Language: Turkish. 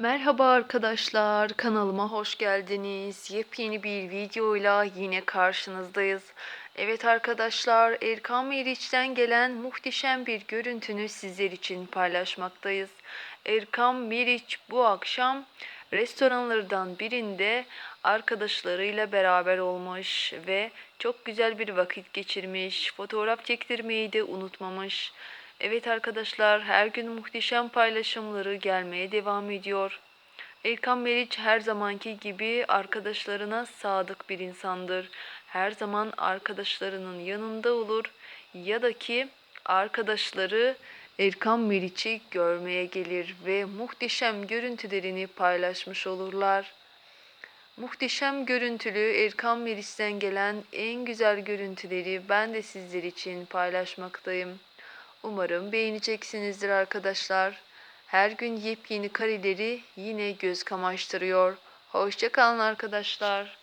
Merhaba arkadaşlar, kanalıma hoş geldiniz. Yepyeni bir videoyla yine karşınızdayız. Evet arkadaşlar, Erkan Meriç'ten gelen muhteşem bir görüntünü sizler için paylaşmaktayız. Erkan Meriç bu akşam restoranlardan birinde arkadaşlarıyla beraber olmuş ve çok güzel bir vakit geçirmiş. Fotoğraf çektirmeyi de unutmamış. Evet arkadaşlar her gün muhteşem paylaşımları gelmeye devam ediyor. Erkan Meriç her zamanki gibi arkadaşlarına sadık bir insandır. Her zaman arkadaşlarının yanında olur ya da ki arkadaşları Erkan Meriç'i görmeye gelir ve muhteşem görüntülerini paylaşmış olurlar. Muhteşem görüntülü Erkan Meriç'ten gelen en güzel görüntüleri ben de sizler için paylaşmaktayım. Umarım beğeneceksinizdir arkadaşlar. Her gün yepyeni kareleri yine göz kamaştırıyor. Hoşçakalın arkadaşlar.